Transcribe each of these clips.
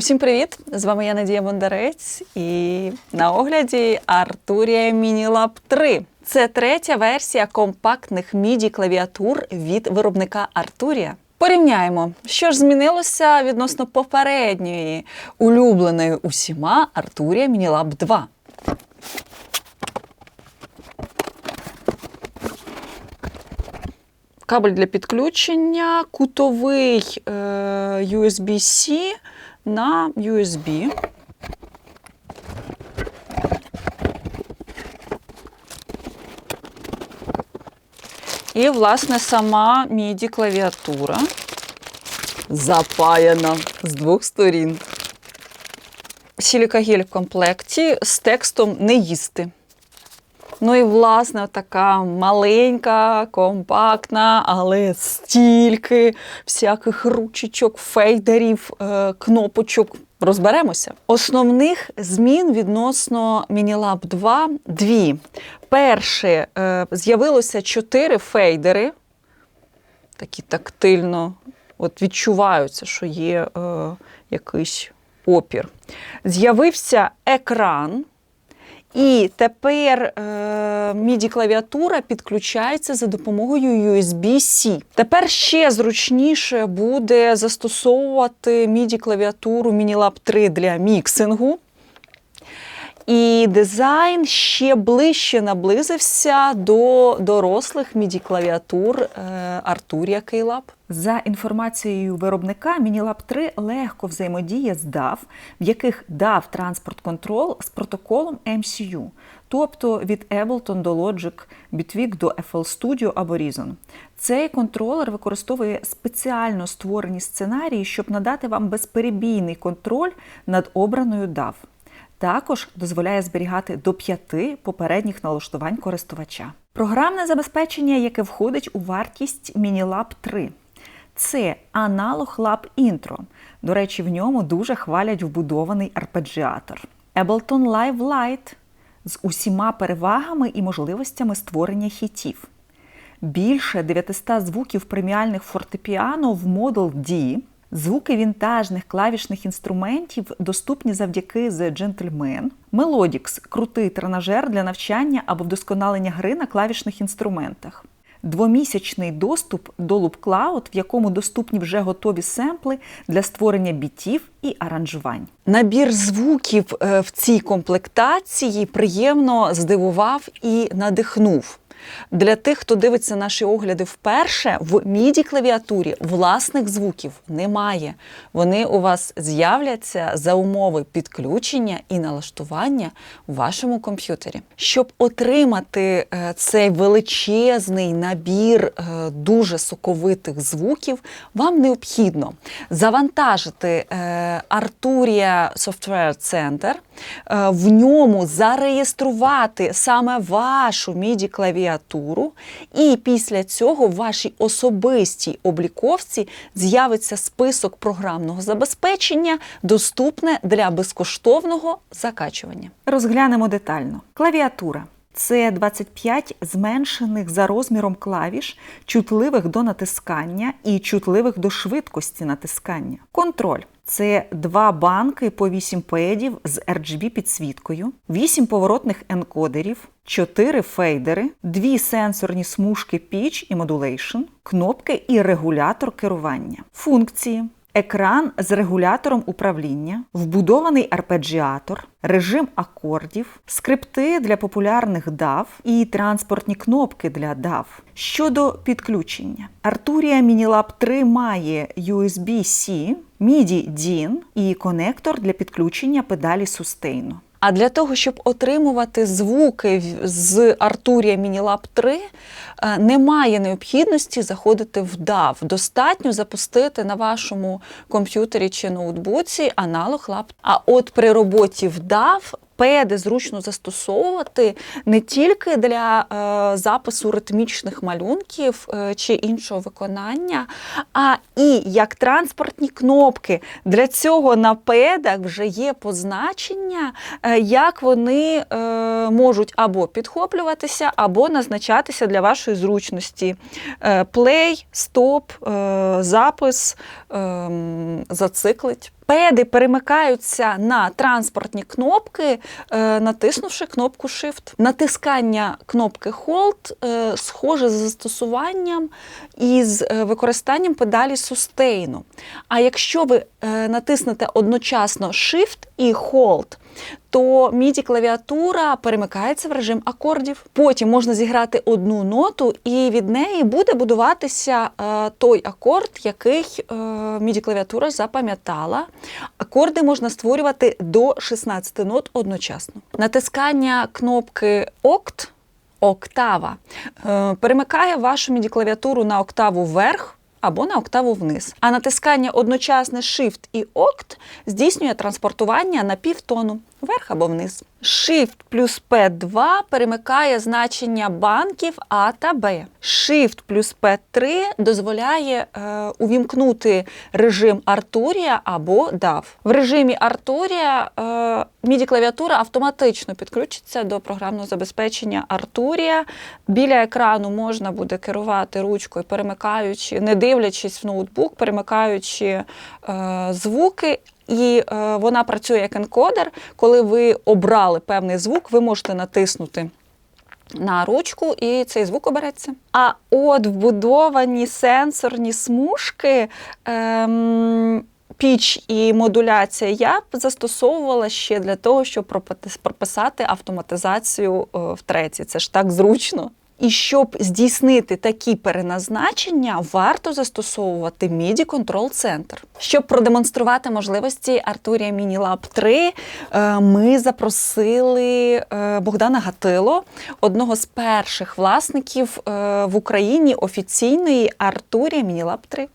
Усім привіт! З вами я Надія Бондарець і на огляді Arturia Minilab 3. Це третя версія компактних MIDI клавіатур від виробника Arturia. Порівняємо, що ж змінилося відносно попередньої улюбленої усіма Arturia Minilab 2. Кабель для підключення, кутовий е, USB-C на USB. І, власне, сама MIDI клавіатура запаяна з двох сторін. Сілікагель в комплекті з текстом не їсти. Ну і власне така маленька, компактна, але стільки всяких ручечок, фейдерів, е, кнопочок. Розберемося. Основних змін відносно Minilab 2 дві. Перше, е, з'явилося чотири фейдери, такі тактильно от відчуваються, що є е, якийсь опір. З'явився екран. І тепер е, MIDI клавіатура підключається за допомогою USB-C. Тепер ще зручніше буде застосовувати міді клавіатуру Minilab 3 для міксингу. І дизайн ще ближче наблизився до дорослих MIDI клавіатур е, Arturia Keylab. За інформацією виробника, Minilab 3 легко взаємодіє з DAW, в яких DAW Transport Control з протоколом MCU, тобто від Ableton до Logic, Bitwig до FL Studio або Reason. Цей контролер використовує спеціально створені сценарії, щоб надати вам безперебійний контроль над обраною DAW. Також дозволяє зберігати до п'яти попередніх налаштувань користувача. Програмне забезпечення, яке входить у вартість Minilab 3. Це аналог Lab Intro. До речі, в ньому дуже хвалять вбудований арпеджіатор. Ableton Live Lite з усіма перевагами і можливостями створення хітів. Більше 900 звуків преміальних фортепіано в Model D. Звуки вінтажних клавішних інструментів доступні завдяки The Gentleman. Melodix – крутий тренажер для навчання або вдосконалення гри на клавішних інструментах. Двомісячний доступ до Loop Cloud, в якому доступні вже готові семпли для створення бітів і аранжувань. Набір звуків е, в цій комплектації приємно здивував і надихнув. Для тих, хто дивиться наші огляди вперше, в MIDI клавіатурі власних звуків немає. Вони у вас з'являться за умови підключення і налаштування у вашому комп'ютері. Щоб отримати е, цей величезний набір е, дуже соковитих звуків, вам необхідно завантажити е, Arturia Software Center, в ньому зареєструвати саме вашу MIDI клавіатуру, і після цього в вашій особистій обліковці з'явиться список програмного забезпечення, доступне для безкоштовного закачування. Розглянемо детально. Клавіатура. Це 25 зменшених за розміром клавіш, чутливих до натискання і чутливих до швидкості натискання. Контроль. Це два банки по 8 педів з RGB підсвіткою, 8 поворотних енкодерів, 4 фейдери, 2 сенсорні смужки Pitch і Modulation, кнопки і регулятор керування. Функції. Екран з регулятором управління, вбудований арпеджіатор, режим акордів, скрипти для популярних DAW і транспортні кнопки для DAW. Щодо підключення, Arturia Minilab 3 має USB-C, MIDI DIN і конектор для підключення педалі Sustain. А для того, щоб отримувати звуки з Артурія Мінілаб 3, немає необхідності заходити в DAW. Достатньо запустити на вашому комп'ютері чи ноутбуці аналог лап. А от при роботі в DAW педи зручно застосовувати не тільки для е, запису ритмічних малюнків е, чи іншого виконання, а і як транспортні кнопки. Для цього на педах вже є позначення, е, як вони можуть або підхоплюватися, або назначатися для вашої зручності. Плей, стоп, запис, е, зациклить. Педи перемикаються на транспортні кнопки, е, натиснувши кнопку Shift. Натискання кнопки Hold е, схоже з застосуванням із е, використанням педалі Sustain. А якщо ви натиснете одночасно Shift і Hold, то MIDI клавіатура перемикається в режим акордів. Потім можна зіграти одну ноту, і від неї буде будуватися е, той акорд, який е, MIDI клавіатура запам'ятала. Акорди можна створювати до 16 нот одночасно. Натискання кнопки Окт. Октава е, перемикає вашу MIDI клавіатуру на октаву вверх або на октаву вниз. А натискання одночасне Shift і Окт здійснює транспортування на півтону вверх або вниз. Shift плюс P2 перемикає значення банків А та Б. Shift плюс P3 дозволяє е, увімкнути режим Arturia або DAW. В режимі Arturia е, MIDI клавіатура автоматично підключиться до програмного забезпечення Arturia. Біля екрану можна буде керувати ручкою, перемикаючи, не дивлячись в ноутбук, перемикаючи е, звуки. І е, вона працює як енкодер. Коли ви обрали певний звук, ви можете натиснути на ручку, і цей звук обереться. А от вбудовані сенсорні смужки. Ем, Піч і модуляція я б застосовувала ще для того, щоб прописати автоматизацію е, в треці. Це ж так зручно. І щоб здійснити такі переназначення, варто застосовувати MIDI Control центр Щоб продемонструвати можливості Артурія Мінілаб 3, е, ми запросили е, Богдана Гатило, одного з перших власників е, в Україні офіційної Артурія Мінілаб 3.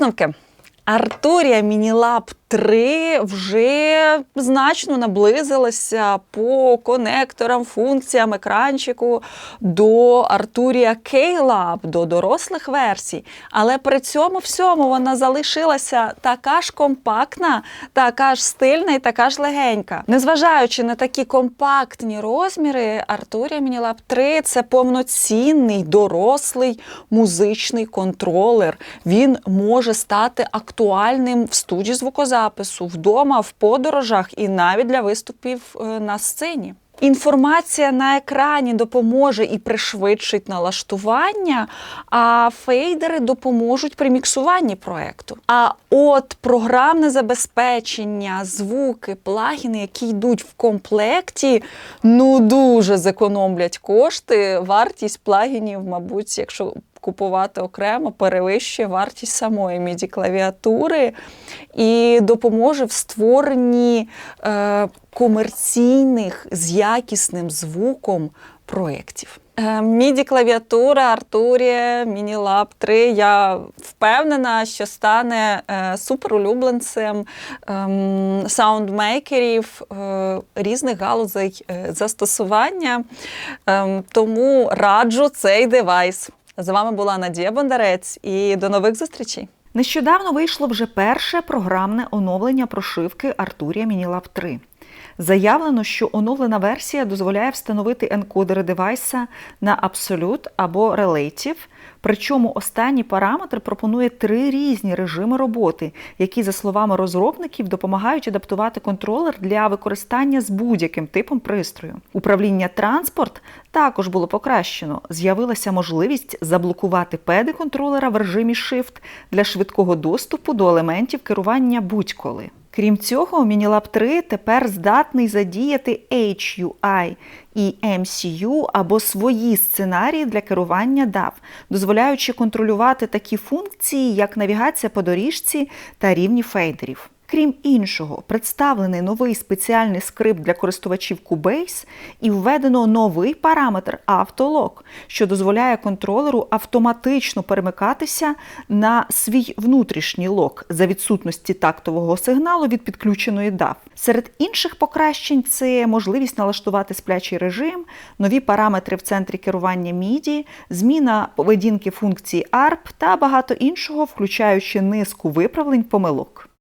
Висновки. Arturia Minilab 3 вже значно наблизилася по конекторам, функціям екранчику до Arturia K-Lab, до дорослих версій. Але при цьому всьому вона залишилася така ж компактна, така ж стильна і така ж легенька. Незважаючи на такі компактні розміри, Arturia Minilab 3 це повноцінний дорослий музичний контролер. Він може стати актуальним в студії звукозапису, вдома, в подорожах і навіть для виступів е, на сцені. Інформація на екрані допоможе і пришвидшить налаштування, а фейдери допоможуть при міксуванні проекту. А от програмне забезпечення, звуки, плагіни, які йдуть в комплекті, ну дуже зекономлять кошти. Вартість плагінів, мабуть, якщо купувати окремо, перевищує вартість самої міді клавіатури і допоможе в створенні е, комерційних з якісним звуком проєктів. Міді клавіатура Arturia Minilab 3. Я впевнена, що стане е, суперулюбленцем ем, саундмейкерів е, різних галузей е, застосування. Ем, тому раджу цей девайс. З вами була Надія Бондарець і до нових зустрічей. Нещодавно вийшло вже перше програмне оновлення прошивки Артурія Minilab 3. Заявлено, що оновлена версія дозволяє встановити енкодери девайса на Absolute або Relative. Причому останній параметр пропонує три різні режими роботи, які, за словами розробників, допомагають адаптувати контролер для використання з будь-яким типом пристрою. Управління транспорт також було покращено. З'явилася можливість заблокувати педи контролера в режимі Shift для швидкого доступу до елементів керування будь-коли. Крім цього, Minilab 3 тепер здатний задіяти HUI і MCU або свої сценарії для керування DAW, дозволяючи контролювати такі функції, як навігація по доріжці та рівні фейдерів. Крім іншого, представлений новий спеціальний скрипт для користувачів Cubase і введено новий параметр автолог, що дозволяє контролеру автоматично перемикатися на свій внутрішній лог за відсутності тактового сигналу від підключеної DAW. Серед інших покращень це можливість налаштувати сплячий режим, нові параметри в центрі керування MIDI, зміна поведінки функції ARP та багато іншого, включаючи низку виправлень помилок.